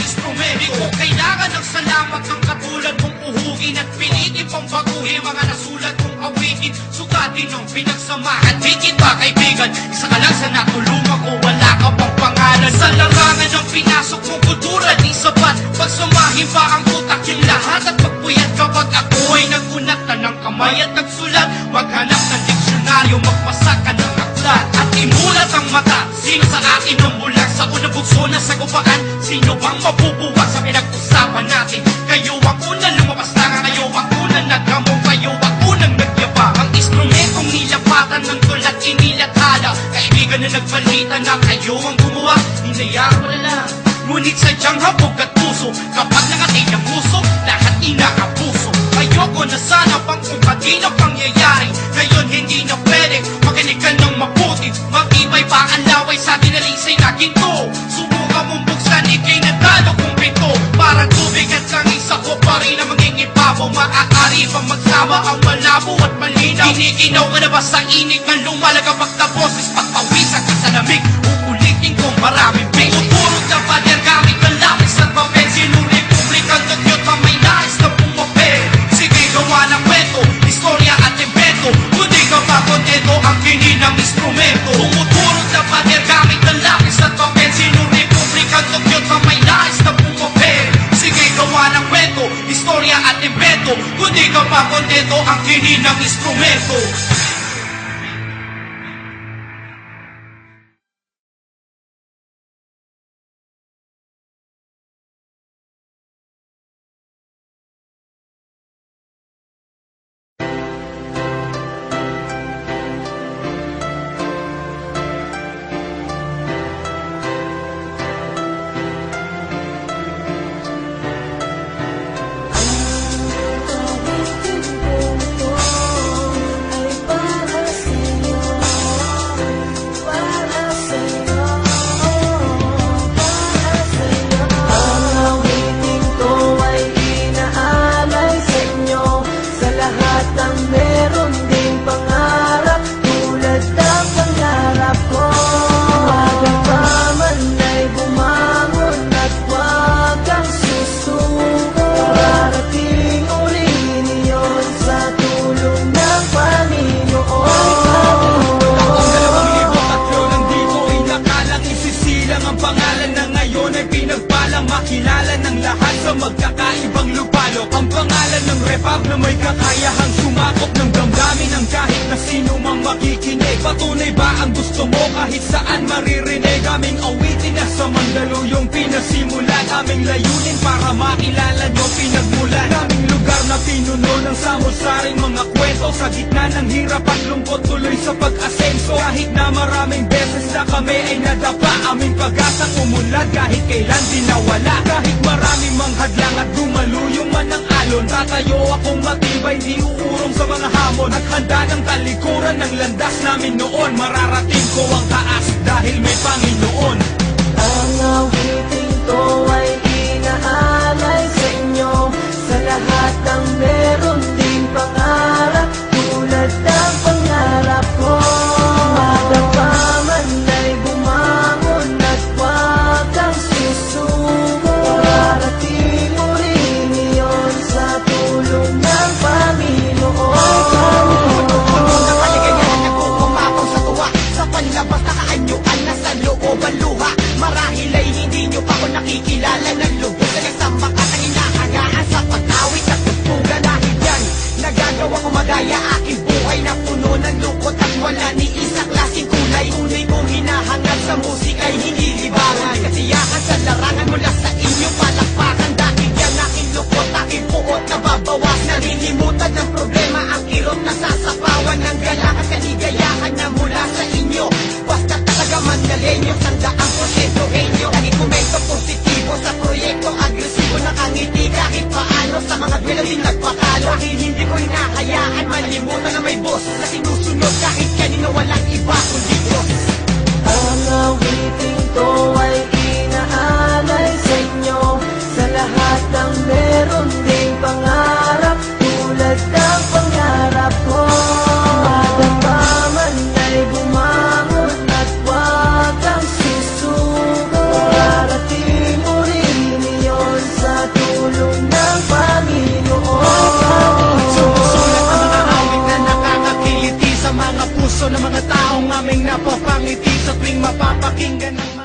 Instrumento kailangan ng salamat ng katulad mong uhugin At pilitin pang baguhin. Mga nasulat mong awitin Sukatin ng pinagsamahan. Di kita kaibigan, isa ka lang sa natulungan ko Wala ka pang pangalan. Sa larangan ng pinasok mong kultura Di sapat, pagsamahin pa ang utak yung lahat. At pagpuyat kapag ako ay nagunat na ng kamay at nagsulat Maghanap ng diksyonaryo, magpasa ka ng aklat. At imulat ang mata, sino sa akin ang bulag Sa unang bukso na sagupaan, sino bang mabubuwag Sa pinag-usapan natin, kayo ang unang lumabas na Kayo ang unang naghamong, kayo ang unang nagyabang Ang instrumentong nilapatan ng tulat inilathala Kaibigan na nagbalita na kayo ang gumawa Hinayaan ko na. Lang Ngunit sadyang habog at puso Kapag nakatay ng puso, lahat inaabuso. Ayoko na sana pang kung kanino ang malabo at malinaw Giniginaw ka na ba sa inig ng lumalagabak na boses? Pagpawisan ka sa lamig, uulitin kong maraming ang kinin ng instrumento ang pangalan na ngayon ay pinagpalang makilala ng lahat sa magkakaibang lupalok Ang pangalan ng repab na may kakayahang sumakop ng damdamin ng kahit na sino mang makikinig. Patunay ba ang gusto mo kahit saan maririnig? Aming awitin na sa Mandaluyong pinasimulan Aming layunin para makilala nyo pinagmulan. Aming lugar na pinuno ng samosaring mga kwento Sa gitna ng hirap at lungkot tuloy sa pag-asenso. Kahit na maraming beses na kami ay nadapa Aming pag-asa umunlad kahit kailan di nawala. Kahit maraming manghadlang at dumaluyong man ang alon Tatayo akong matibay di uurong sa mga hamon. At handa ng talikuran ng landas namin noon. Mararating ko ang taas dahil may Panginoon bastang meron ding pangarap Tulad ng pangarap ko. Madama man ay kang sisuko. Darating mo rin sa tulong ng Panginoon. Sumusulat ang mga nakakakiliti Sa mga puso ng mga taong aming napapangiti Sa tuwing mapapakinggan ng